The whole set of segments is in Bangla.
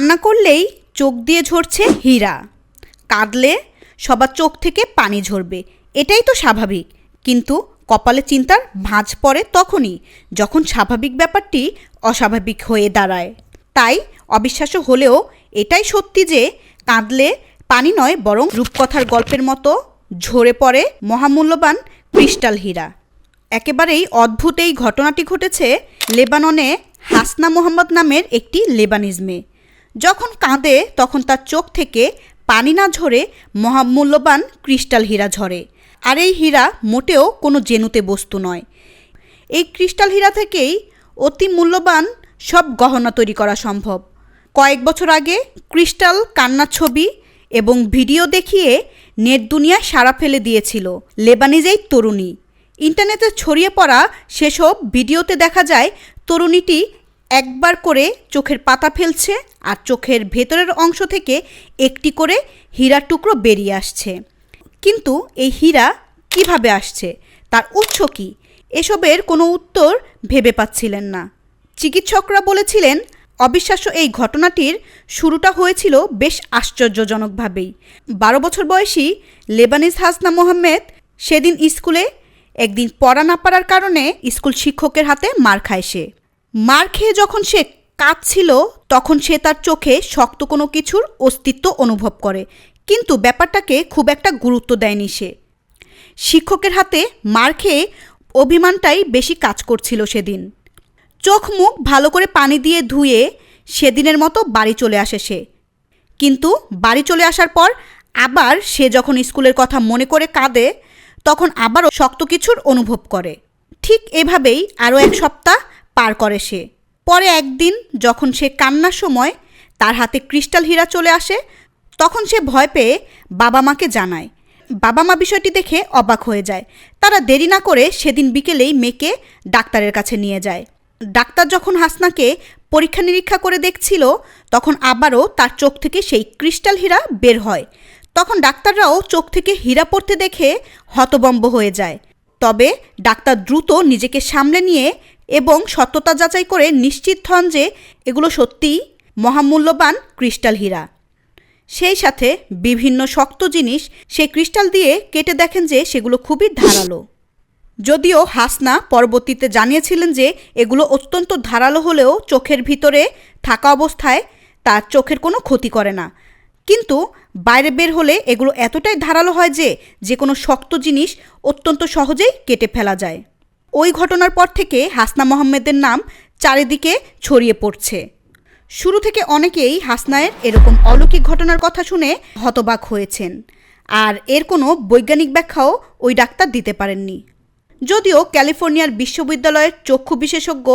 কান্না করলেই চোখ দিয়ে ঝরছে হীরা। কাঁদলে সবার চোখ থেকে পানি ঝরবে। এটাই তো স্বাভাবিক। কিন্তু কপালে চিন্তার ভাঁজ পড়ে তখনই যখন স্বাভাবিক ব্যাপারটি অস্বাভাবিক হয়ে দাঁড়ায়। তাই অবিশ্বাস্য হলেও এটাই সত্যি যে কাঁদলে পানি নয় বরং রূপকথার গল্পের মতো ঝরে পড়ে মহামূল্যবান ক্রিস্টাল হীরা। একেবারেই অদ্ভুত এই ঘটনাটি ঘটেছে লেবাননে হাসনা মোহাম্মদ নামের একটি লেবানিজ মেয়ে যখন কাঁদে, তখন তার চোখ থেকে পানি না ঝরে মহামূল্যবান ক্রিস্টাল হীরা ঝরে। আর এই হীরা মোটেও কোনো জেনুতে বস্তু নয়। এই ক্রিস্টাল হীরা থেকেই অতি মূল্যবান সব গহনা তৈরি করা সম্ভব। কয়েক বছর আগে ক্রিস্টাল কান্নার ছবি এবং ভিডিও দেখিয়ে নেট দুনিয়ায় সাড়া ফেলে দিয়েছিল লেবানিজ এই তরুণী। ইন্টারনেটে ছড়িয়ে পড়া সেসব ভিডিওতে দেখা যায় তরুণীটি একবার করে চোখের পাতা ফেলছে আর চোখের ভেতরের অংশ থেকে একটি করে হীরার টুকরো বেরিয়ে আসছে। কিন্তু এই হীরা কীভাবে আসছে? তার উৎস কি? এসবের কোনো উত্তর ভেবে পাচ্ছিলেন না। চিকিৎসকরা বলেছিলেন, অবিশ্বাস্য এই ঘটনাটির শুরুটা হয়েছিল বেশ আশ্চর্যজনকভাবেই। বারো বছর বয়সী লেবানিজ হাসনা মোহাম্মেদ সেদিন স্কুলে একদিন পড়া না পারার কারণে স্কুল শিক্ষকের হাতে মার খায় সে। মার খেয়ে যখন সে কাঁদছিল তখন সে তার চোখে শক্ত কোনো কিছুর অস্তিত্ব অনুভব করে। কিন্তু ব্যাপারটাকে খুব একটা গুরুত্ব দেয়নি সে। শিক্ষকের হাতে মার খেয়ে অভিমানটাই বেশি কাজ করছিল সেদিন। চোখ মুখ ভালো করে পানি দিয়ে ধুয়ে সেদিনের মতো বাড়ি চলে আসে সে। কিন্তু বাড়ি চলে আসার পর আবার সে যখন স্কুলের কথা মনে করে কাঁদে, তখন আবারও শক্ত কিছুর অনুভব করে। ঠিক এভাবেই আরও এক সপ্তাহ পার করে সে। পরে একদিন যখন সে কান্নার সময় তার হাতে ক্রিস্টাল হীরা চলে আসে, তখন সে ভয় পেয়ে বাবা মাকে জানায়। বাবা মা বিষয়টি দেখে অবাক হয়ে যায়। তারা দেরি না করে সেদিন বিকেলেই মেয়েকে ডাক্তারের কাছে নিয়ে যায়। ডাক্তার যখন হাসনাকে পরীক্ষা নিরীক্ষা করে দেখছিল, তখন আবারও তার চোখ থেকে সেই ক্রিস্টাল হীরা বের হয়। তখন ডাক্তাররাও চোখ থেকে হীরা পড়তে দেখে হতবম্ব হয়ে যায়। তবে ডাক্তার দ্রুত নিজেকে সামলে নিয়ে এবং সত্যতা যাচাই করে নিশ্চিত হন যে এগুলো সত্যিই মহামূল্যবান ক্রিস্টাল হীরা। সেই সাথে বিভিন্ন শক্ত জিনিস সেই ক্রিস্টাল দিয়ে কেটে দেখেন যে সেগুলো খুবই ধারালো। যদিও হাসনা পরবর্তীতে জানিয়েছিলেন যে এগুলো অত্যন্ত ধারালো হলেও চোখের ভিতরে থাকা অবস্থায় তার চোখের কোনো ক্ষতি করে না। কিন্তু বাইরে বের হলে এগুলো এতটাই ধারালো হয় যে যে কোনো শক্ত জিনিস অত্যন্ত সহজেই কেটে ফেলা যায়। ওই ঘটনার পর থেকে হাসনা মোহাম্মেদের নাম চারিদিকে ছড়িয়ে পড়ছে। শুরু থেকে অনেকেই হাসনায়ের এরকম অলৌকিক ঘটনার কথা শুনে হতবাক হয়েছেন। আর এর কোনো বৈজ্ঞানিক ব্যাখ্যাও ওই ডাক্তার দিতে পারেননি। যদিও ক্যালিফোর্নিয়ার বিশ্ববিদ্যালয়ের চক্ষু বিশেষজ্ঞ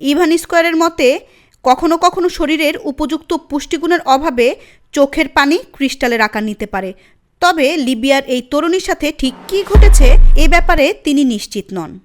ইভান স্কোয়ারের মতে, কখনো কখনো শরীরের উপযুক্ত পুষ্টিগুণের অভাবে চোখের পানি ক্রিস্টালের আকার নিতে পারে। তবে লিবিয়ার এই তরুণীর সাথে ঠিক কী ঘটেছে এ ব্যাপারে তিনি নিশ্চিত নন।